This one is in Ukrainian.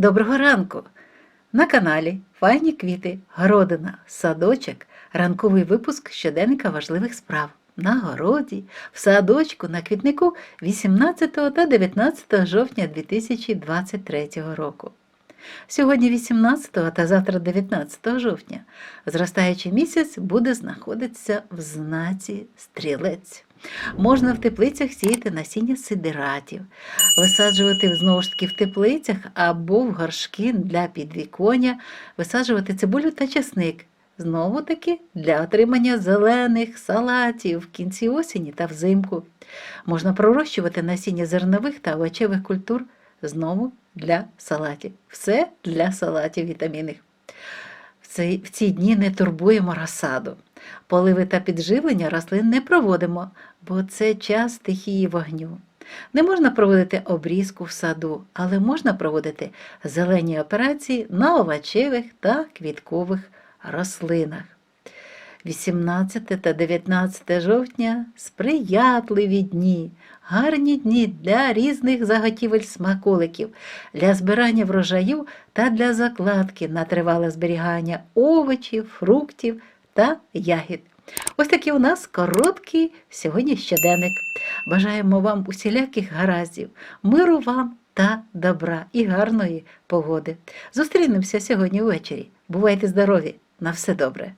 Доброго ранку! На каналі Файні квіти, городина, садочок, ранковий випуск щоденника важливих справ. На городі, в садочку, на квітнику 18 та 19 жовтня 2023 року. Сьогодні 18 та завтра 19 жовтня зростаючий місяць буде знаходитися в знаці стрілець. Можна в теплицях сіяти насіння сидератів, висаджувати знову ж таки в теплицях або в горшки для підвіконня, висаджувати цибулю та часник. Знову таки для отримання зелених салатів в кінці осені та взимку. Можна пророщувати насіння зернових та овочевих культур знову для салатів. Все для салатів вітамінних. В ці дні не турбуємо розсаду. Поливи та підживлення рослин не проводимо, бо це час стихії вогню. Не можна проводити обрізку в саду, але можна проводити зелені операції на овочевих та квіткових рослинах. 18 та 19 жовтня сприятливі дні, гарні дні для різних заготівель смаколиків, для збирання врожаю та для закладки на тривале зберігання овочів, фруктів та ягід. Ось такий у нас короткий сьогодні щоденник. Бажаємо вам усіляких гараздів, миру вам та добра і гарної погоди. Зустрінемося сьогодні ввечері. Бувайте здорові! На все добре!